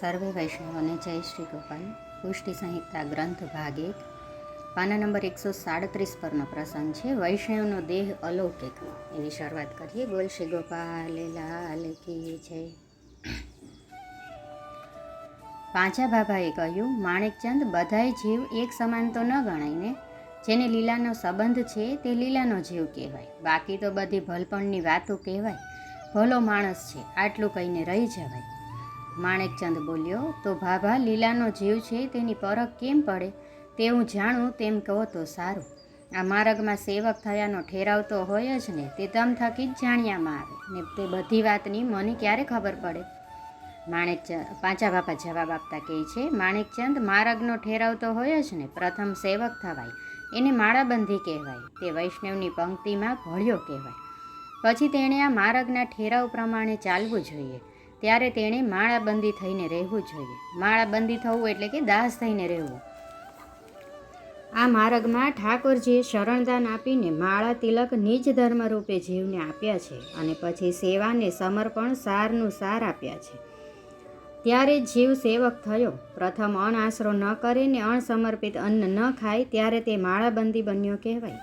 સર્વે વૈષ્ણવોને જય શ્રી ગોપાલ. પુષ્ટિ સંહિતા ગ્રંથ ભાગ એક, પાના નંબર એકસો સાડત્રીસ પરનો પ્રસંગ છે, વૈષ્ણવનો દેહ અલૌકિક. એવી શરૂઆત કરીએ. બોલ શ્રી ગોપાલ, લાલ કી જય. પાંચા બાબાએ કહ્યું, માણેકચંદ, બધાય જીવ એક સમાન તો ન ગણાયને? જેને લીલાનો સંબંધ છે, તે લીલાનો જીવ કહેવાય. બાકી તો બધી ભલપણની વાતો કહેવાય. ભલો માણસ છે, આટલું કહીને રહી જવાય. માણેકચંદ બોલ્યો, તો ભાભા, લીલાનો જીવ છે, તેની પરખ કેમ પડે? તે હું જાણું, તેમ કહો તો સારું. આ માર્ગમાં સેવક થયાનો ઠેરાવ તો હોય જ ને, તે તમ થકી જ જાણ્યામાં આવે. ને તે બધી વાતની મને ક્યારે ખબર પડે? માણેકચંદ પાંચા બાપા જવાબ આપતા કહે છે, માણેકચંદ, માર્ગનો ઠેરાવ તો હોય જ ને, પ્રથમ સેવક થવાય. એને માળાબંધી કહેવાય. તે વૈષ્ણવની પંક્તિમાં ભળ્યો કહેવાય. પછી તેણે આ માર્ગના ઠેરાવ પ્રમાણે ચાલવું જોઈએ. ત્યારે તેણે માળાબંધી થઈને રહેવું જોઈએ. માળાબંધી થવું એટલે કે દાસ થઈને રહેવું. આ માર્ગમાં ઠાકોરજીએ શરણદાન આપીને માળા તિલક નિજ ધર્મરૂપે જીવને આપ્યા છે અને પછી સેવાને સમર્પણ સારનું સાર આપ્યા છે. ત્યારે જીવ સેવક થયો. પ્રથમ અણ આશરો ન કરે ને અણસમર્પિત અન્ન ન ખાય ત્યારે તે માળાબંધી બન્યો કહેવાય.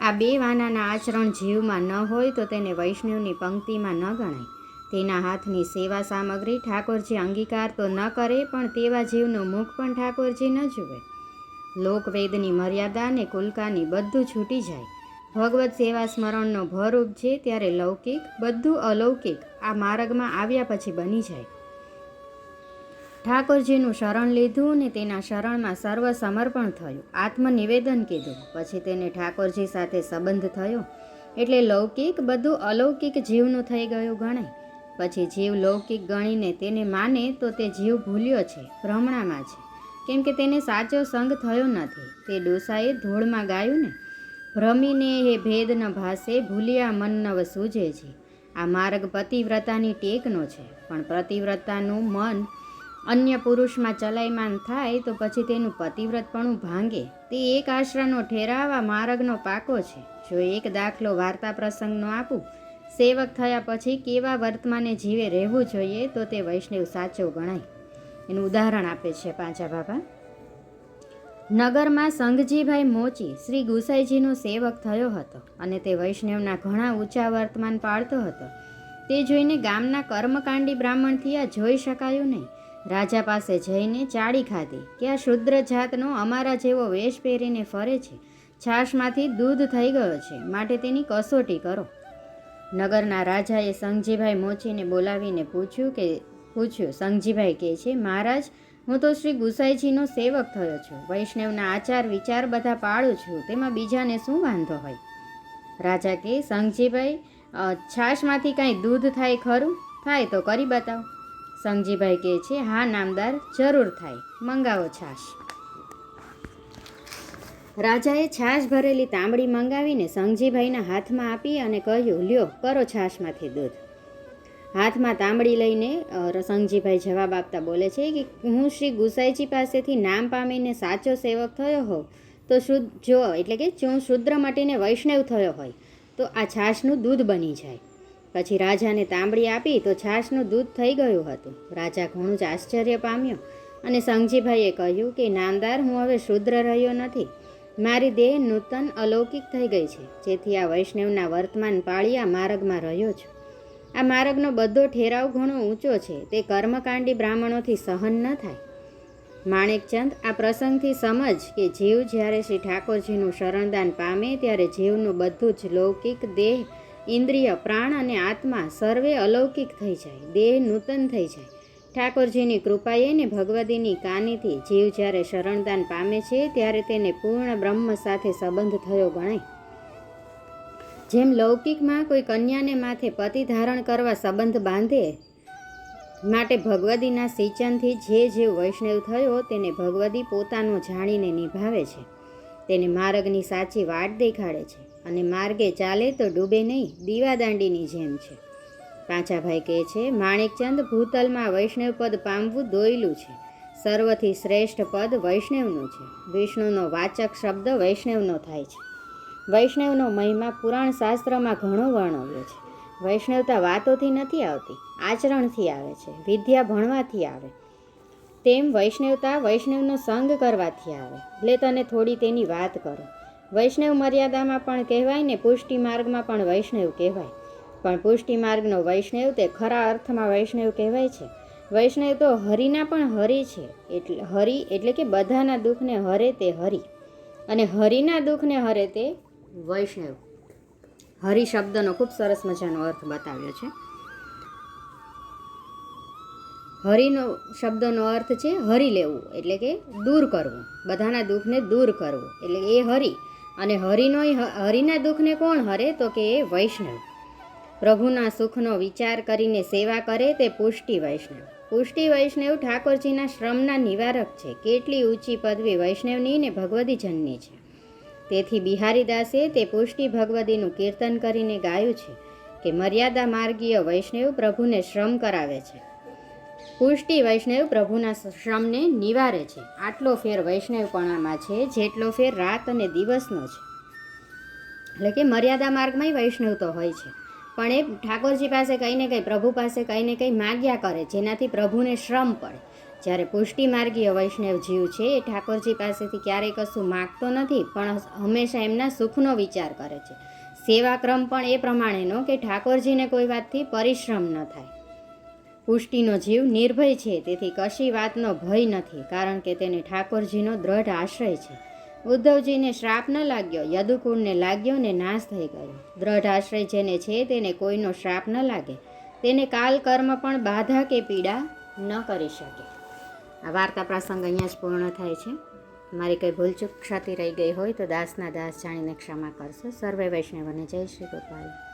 આ બે વાનાના આચરણ જીવમાં ન હોય તો તેને વૈષ્ણવની પંક્તિમાં ન ગણાય. તેના હાથની સેવા સામગ્રી ઠાકોરજી અંગીકાર તો ન કરે, પણ તેવા જીવનું મુખ પણ ઠાકોરજી ન જુએ. લોકવેદની મર્યાદા અને કુલકાની બધું છૂટી જાય. ભગવત સેવા સ્મરણનો ભર ઉપજે ત્યારે લૌકિક, બધું અલૌકિક આ માર્ગમાં આવ્યા પછી બની જાય. ઠાકોરજીનું શરણ લીધું અને તેના શરણમાં સર્વ સમર્પણ થયું. આત્મનિવેદન કીધું. પછી તેને ઠાકોરજી સાથે સંબંધ થયો. એટલે લૌકિક, બધું અલૌકિક જીવનું થઈ ગયું ગણાય. પછી જીવ લૌકિક ગણીને તેને માને તો તે જીવ ભૂલ્યો છે, ભ્રમણામાં છે. કેમ કે તેને સાચો સંગ થયો નથી. તે ડોસાએ ધૂળમાં ગાયું ને? ભ્રમીને એ ભેદ ન ભાસે, ભૂલ્યા મન નવ સૂજે છે. આ માર્ગ પતિવ્રતાની ટેકનો છે. પણ પતિવ્રતાનું મન અન્ય પુરુષમાં ચલાયમાન થાય તો પછી તેનું પતિવ્રતપણું ભાંગે. તે એક આશ્રયનો ઠેરાવા માર્ગનો પાકો છે. જો એક દાખલો વાર્તા પ્રસંગનો આપું સેવક થયા પછી કેવા વર્તમાને જીવે રહેવું જોઈએ તો તે વૈષ્ણવ સાચો ગણાય. એનું ઉદાહરણ આપે છે પાંચા બાબા નગરમાં સંઘજીભાઈ મોચી શ્રી ગુસાઈજીનો સેવક થયો હતો અને તે વૈષ્ણવના ઘણા ઊંચા વર્તમાન પાળતો હતો. તે જોઈને ગામના કર્મકાંડી બ્રાહ્મણથી આ જોઈ શકાયું નહીં. રાજા પાસે જઈને ચાડી ખાધી. કે આ શુદ્ર જાતનો અમારા જેવો વેશ પહેરીને ફરે છે. છાશમાંથી દૂધ થઈ ગયો છે. માટે તેની કસોટી કરો. નગરના રાજાએ સંજીભાઈ મોચીને બોલાવીને પૂછ્યું કે, પૂછ્યું સંજીભાઈ કહે છે, મહારાજ, હું તો શ્રી ગુસાઈજીનો સેવક થયો છું. વૈષ્ણવના આચાર વિચાર બધા પાળું છું. તેમાં બીજાને શું વાંધો હોય? રાજા કે સંઘજીભાઈ છાશમાંથી કાંઈ દૂધ થાય ખરું? થાય તો કરી બતાવો. સંજીભાઈ કહે છે, હા, નામદાર, જરૂર થાય. મંગાવો છાશ. રાજાએ છાશ ભરેલી તાંબડી મંગાવીને સંઘજીભાઈના હાથમાં આપી અને કહ્યું, લ્યો, કરો છાશમાંથી દૂધ. હાથમાં તાંબડી લઈને સંઘજીભાઈ જવાબ આપતા બોલે છે કે, હું શ્રી ગુસાઈજી પાસેથી નામ પામીને સાચો સેવક થયો હોઉં, તો શુદ્ધ, જો, એટલે કે જો શુદ્ર મટીને વૈષ્ણવ થયો હોય, તો આ છાશનું દૂધ બની જાય. પછી રાજાને તાંબડી આપી તો છાશનું દૂધ થઈ ગયું હતું. રાજા ઘણું જ આશ્ચર્ય પામ્યો અને સંઘજીભાઈએ કહ્યું કે, નામદાર, હું હવે શુદ્ર રહ્યો નથી. મારી દેહ નૂતન અલૌકિક થઈ ગઈ છે. જેથી આ વૈષ્ણવના વર્તમાન પાળી આ માર્ગમાં રહ્યો છું. આ માર્ગનો બધો ઠેરાવ ઘણો ઊંચો છે. તે કર્મકાંડી બ્રાહ્મણોથી સહન ન થાય. માણેકચંદ, આ પ્રસંગથી સમજ કે જીવ જ્યારે શ્રી ઠાકોરજીનું શરણદાન પામે ત્યારે જીવનું બધું જ લૌકિક દેહ, ઇન્દ્રિય, પ્રાણ અને આત્મા સર્વે અલૌકિક થઈ જાય. દેહ નૂતન થઈ જાય. ઠાકોરજીની કૃપાએ ને ભગવદીની કાનીથી જીવ જ્યારે શરણદાન પામે છે, ત્યારે તેને પૂર્ણ બ્રહ્મ સાથે સંબંધ થયો ગણાય. જેમ લૌકિકમાં કોઈ કન્યાને માથે પતિ ધારણ કરવા સંબંધ બાંધે માટે ભગવદીના સિંચનથી જે જે વૈષ્ણવ થયો, તેને ભગવદી પોતાનો જાણીને નિભાવે છે. તેને માર્ગની સાચી વાટ દેખાડે છે અને માર્ગે ચાલે તો ડૂબે નહીં, દીવાદાંડીની જેમ છે. પાંચાભાઈ કહે છે, માણેકચંદ ભૂતલમાં વૈષ્ણવ પદ પામવું દોયલું છે. સર્વથી શ્રેષ્ઠ પદ વૈષ્ણવનું છે. વિષ્ણુનો વાચક શબ્દ વૈષ્ણવનો થાય છે. વૈષ્ણવનો મહિમા પુરાણ શાસ્ત્રમાં ઘણો વર્ણવ્યો છે. વૈષ્ણવતા વાતોથી નથી આવતી, આચરણથી આવે છે, વિદ્યા ભણવાથી આવે. તેમ વૈષ્ણવતા વૈષ્ણવનો સંગ કરવાથી આવે. એટલે તને થોડી તેની વાત કરો. વૈષ્ણવ મર્યાદામાં પણ કહેવાય ને પુષ્ટિ માર્ગમાં પણ વૈષ્ણવ કહેવાય. પણ પુષ્ટિ માર્ગનો વૈષ્ણવ તે ખરા અર્થમાં વૈષ્ણવ કહેવાય છે. વૈષ્ણવ તો હરિના પણ હરિ છે. એટલે હરિ એટલે કે બધાના દુઃખને હરે તે હરિ. અને હરિના દુઃખને હરે તે વૈષ્ણવ. હરિ શબ્દનો ખૂબ સરસ મજાનો અર્થ બતાવ્યો છે. હરિનો શબ્દનો અર્થ છે હરી લેવું, એટલે કે દૂર કરવું. બધાના દુઃખને દૂર કરવું, એટલે એ હરિ. અને હરિનો હરિના દુઃખને કોણ હરે? તો કે એ વૈષ્ણવ. પ્રભુના સુખનો વિચાર કરીને સેવા કરે તે પુષ્ટિ વૈષ્ણવ. પુષ્ટિ વૈષ્ણવ ઠાકોરજીના શ્રમના નિવારક છે. કેટલી ઊંચી પદવી વૈષ્ણવની ને ભગવદીજનની છે. તેથી બિહારીદાસે તે પુષ્ટિ ભગવતીનું કીર્તન કરીને ગાયું છે કે મર્યાદા માર્ગીય વૈષ્ણવ પ્રભુને શ્રમ કરાવે છે. પુષ્ટિ વૈષ્ણવ પ્રભુના શ્રમને નિવારે છે. આટલો ફેર વૈષ્ણવપણામાં છે જેટલો ફેર રાત અને દિવસનો છે. એટલે કે મર્યાદા માર્ગમાંય વૈષ્ણવ તો હોય છે. પણ એ ઠાકોરજી પાસે કંઈ ને કંઈ, પ્રભુ પાસે કંઈ ને કંઈ માગ્યા કરે, જેનાથી પ્રભુને શ્રમ પડે. જ્યારે પુષ્ટિ માર્ગીય વૈષ્ણવ જીવ છે, એ ઠાકોરજી પાસેથી ક્યારેય કશું માગતો નથી, પણ હંમેશા એમના સુખનો વિચાર કરે છે. સેવાક્રમ પણ એ પ્રમાણેનો કે ઠાકોરજીને કોઈ વાતથી પરિશ્રમ ન થાય. પુષ્ટિનો જીવ નિર્ભય છે, તેથી કશી વાતનો ભય નથી, કારણ કે તેને ઠાકોરજીનો દ્રઢ આશ્રય છે. ઉદ્ધવજીને શ્રાપ ન લાગ્યો. યદુકુળને લાગ્યો ને નાશ થઈ ગયો. દ્રઢ આશ્રય જેને છે તેને કોઈનો શ્રાપ ન લાગે. તેને કાલ કર્મ પણ બાધા કે પીડા ન કરી શકે. આ વાર્તા પ્રસંગ અહીંયા જ પૂર્ણ થાય છે. મારી કંઈ ભૂલચૂક ક્ષતિ રહી ગઈ હોય તો દાસના દાસ જાણીને ક્ષમા કરશો. સર્વે વૈષ્ણવને જય શ્રી ગોપાલ.